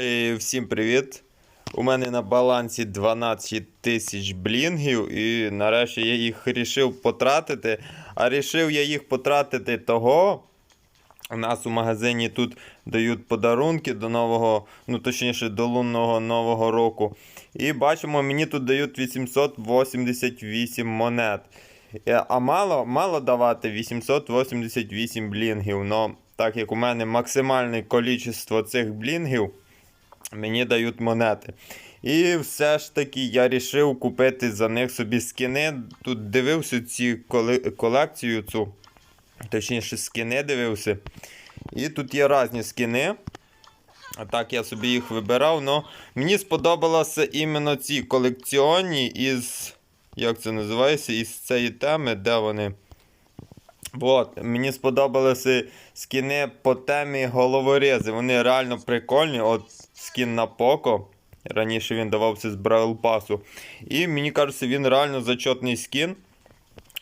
І всім привіт! У мене на балансі 12 тисяч блінгів, і нарешті я їх вирішив потратити. А рішив я їх потратити того. У нас у магазині тут дають подарунки до нового, ну точніше, до лунного нового року. І бачимо, мені тут дають 888 монет. Е, А мало, мало давати 888 блінгів. Но так як у мене максимальне кількість цих блінгів, мені дають монети. І все ж таки я вирішив купити за них собі скини. Тут дивився ці колекцію цю. Точніше, скини дивився. І тут є різні скини. А так я собі їх вибирав. Но мені сподобалося іменно ці колекціонні із. Як це називається? Із цієї теми, де вони. От, мені сподобалися скини по темі головорези. Вони реально прикольні. От скін на Поко. Раніше він давався з Брайл Пасу. І мені кажеться, він реально зачетний скін.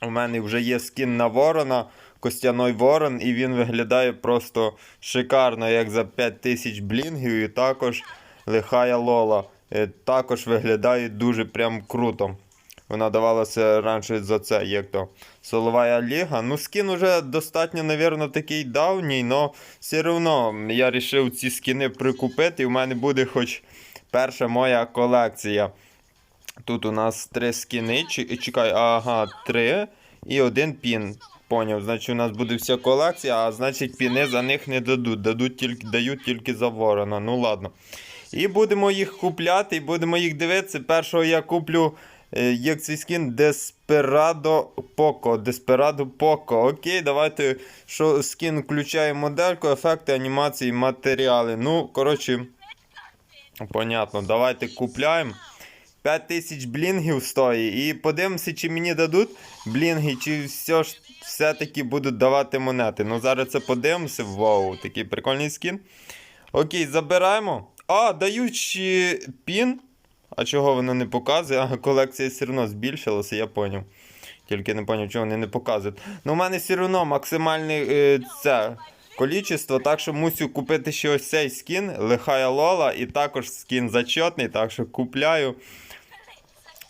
У мене вже є скін на Ворона, Костяной Ворон, і він виглядає просто шикарно, як за 5000 блінгів. І також лихая Лола. Е, Також виглядає дуже прям круто. Вона давалася раніше за це, як то Соловая Ліга. Ну, скін уже достатньо, напевно, такий давній, але все одно я вирішив ці скини прикупити, і в мене буде хоч перша моя колекція. Тут у нас три скини. Чи- Чекай, ага, три і один пін. Поняв, значить у нас буде вся колекція, а значить піни за них не дадуть. Дадуть тільки, дають тільки за ворона. Ну ладно. І будемо їх купляти, і будемо їх дивитися. Першого я куплю е, як цей скін Desperado Poco. Desperado Poco. Окей, давайте що скін включає модельку, ефекти, анімації, матеріали. Ну, коротше, понятно, давайте купляємо. 5 тисяч блінгів стоїть. І подивимося, чи мені дадуть блінги, чи все ж все-таки будуть давати монети. Ну, зараз це подивимося. Вау, такий прикольний скін. Окей, забираємо. А, дають пін. А чого воно не показує? А, колекція все одно збільшилася, я поняв. Тільки не поняв, чого вони не показують. Ну, у мене все одно максимальне це количество, так що мусю купити ще ось цей скін, лихая Лола, і також скін зачетний, так що купляю.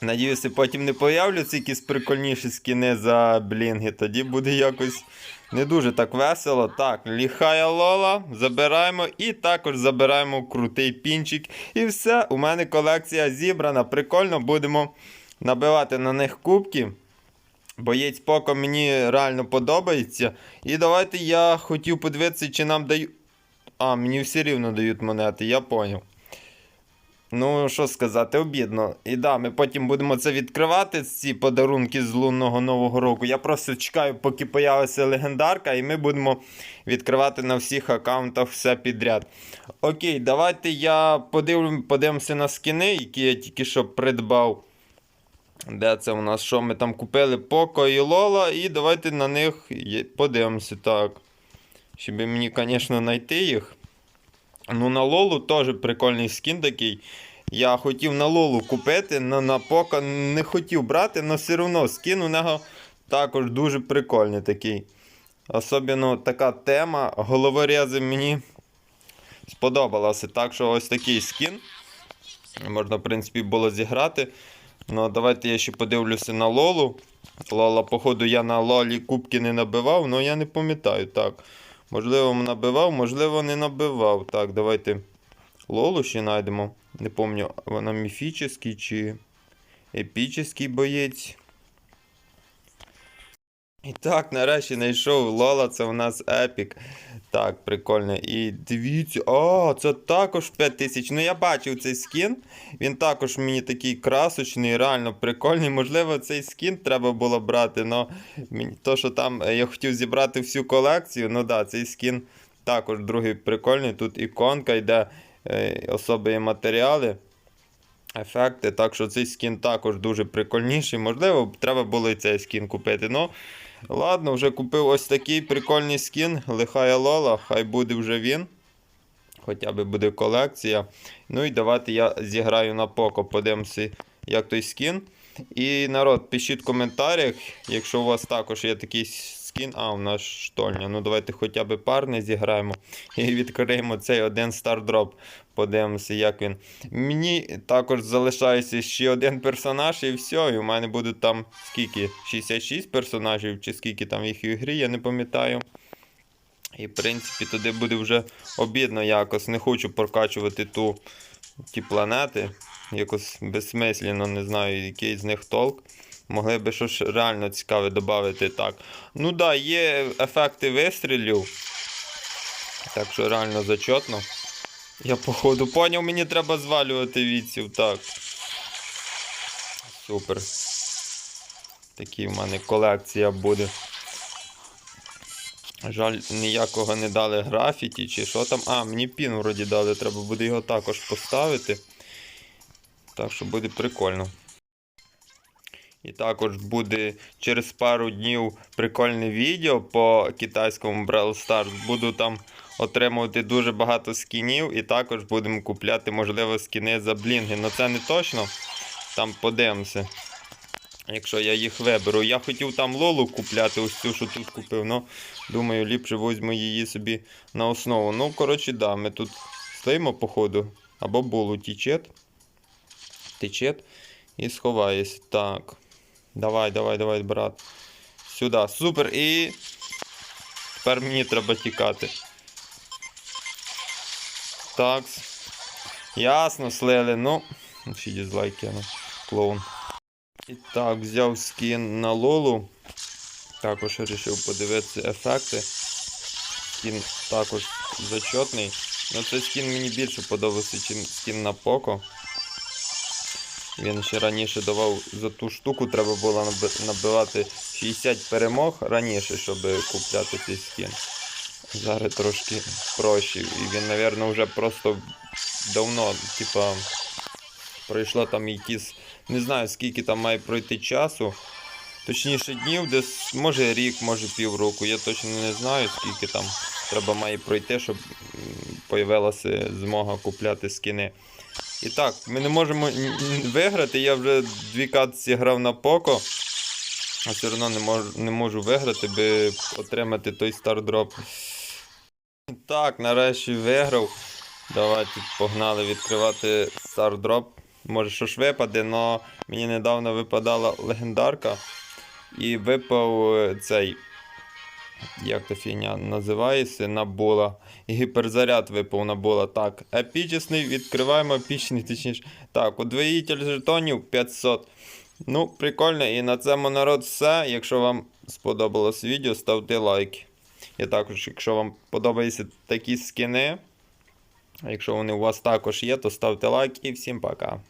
Надіюся, потім не появляться якісь прикольніші скіни за блінги. Тоді буде якось не дуже так весело. Так, ліхая Лола, забираємо і також забираємо крутий пінчик. І все, у мене колекція зібрана. Прикольно, будемо набивати на них кубки. Боєць Поко мені реально подобається. І давайте я хотів подивитися, чи нам дають. А, мені все рівно дають монети, я поняв. Ну, що сказати, обідно. І да, ми потім будемо це відкривати, ці подарунки з лунного нового року. Я просто чекаю, поки появиться легендарка, і ми будемо відкривати на всіх аккаунтах все підряд. Окей, давайте я подивлю, подивимося на скини, які я тільки що придбав. Де це у нас? Що ми там купили? Поко і Лола, і давайте на них подивимося так. Щоб мені, звісно, знайти їх. Ну, на Лолу теж прикольний скін такий. Я хотів на Лолу купити, але на Поко не хотів брати, але все одно скін у нього також дуже прикольний такий. Особливо така тема. Головорези мені сподобалося. Так що ось такий скін. Можна, в принципі, було зіграти. Ну, давайте я ще подивлюся на Лолу. Лола, походу, я на Лолі кубки не набивав, але я не пам'ятаю. Так. Можливо, набивав, можливо, не набивав. Так, давайте Лолу ще знайдемо. Не пам'ятаю, вона міфічний чи епічний боєць. І так, нарешті знайшов Лола, це у нас епік. Так, прикольно. І дивіться, о, це також 5000. Ну я бачив цей скін. Він також мені такий красочний, реально прикольний. Можливо, цей скін треба було брати, але то, що там е, я хотів зібрати всю колекцію, ну да, цей скін також другий прикольний. Тут іконка йде, е, особи і матеріали. Ефекти, так що цей скін також дуже прикольніший. Можливо, треба було і цей скін купити. Ну, ладно, вже купив ось такий прикольний скін. Лихая Лола, хай буде вже він. Хоча б буде колекція. Ну і давайте я зіграю на Поко, подивимося, як той скін. І народ, пишіть в коментарях, якщо у вас також є такий скін. А, у нас штольня. Ну давайте хоча б парний зіграємо і відкриємо цей один стардроп. Подивимося, як він. Мені також залишається ще один персонаж, і все. І у мене буде там скільки? 66 персонажів, чи скільки там їх у грі, я не пам'ятаю. І, в принципі, туди буде вже обідно якось. Не хочу прокачувати ту, ті планети. Якось безсмислено, не знаю, який з них толк. Могли би щось реально цікаве додати. Так. Ну так, да, є ефекти вистрілів. Так що реально зачетно. Я походу поняв, мені треба звалювати відсів. Так. Супер. Такі в мене колекція буде. Жаль, ніякого не дали графіті чи що там. А, мені пін вроді дали, треба буде його також поставити. Так що буде прикольно. І також буде через пару днів прикольне відео по китайському Brawl Stars. Буду там отримувати дуже багато скінів і також будемо купляти, можливо, скіни за блінги. Ну це не точно. Там подивимося. Якщо я їх виберу. Я хотів там Лолу купляти, ось цю, що тут купив. Ну, думаю, ліпше візьму її собі на основу. Ну, коротше, да, ми тут стоїмо, походу. Або було тічет. Течет і сховаєсь. Так. Давай, давай, давай, брат. Сюди. Супер. І. Тепер мені треба тікати. Так. Ясно, слили. Ну. Ще дізлайк я клоун. І так, взяв скін на Лолу. Також вирішив подивитися ефекти. Скін також зачетний. Ну цей скін мені більше подобався, ніж скін на Поко. Він ще раніше давав за ту штуку, треба було набивати 60 перемог раніше, щоб купляти цей скін. Зараз трошки проще. І він, мабуть, вже просто давно, типа, пройшло там якісь. Не знаю, скільки там має пройти часу. Точніше днів, десь може рік, може півроку. Я точно не знаю, скільки там треба має пройти, щоб м, появилася змога купляти скини. І так, ми не можемо виграти. Я вже дві катці грав на Поко, а все одно не можу, не можу виграти, би отримати той стардроп. Так, нарешті виграв. Давайте погнали відкривати стардроп. Може, що ж випаде, але мені недавно випадала легендарка. І випав е, цей. Як та фігня називається? Набула. І гіперзаряд випав набула. Так, епічний, відкриваємо епічний, точніше. Так, удвоїтель жетонів 500. Ну, прикольно. І на цьому народ все. Якщо вам сподобалось відео, ставте лайки. І також, якщо вам подобаються такі скини, якщо вони у вас також є, то ставте лайк і всім пока.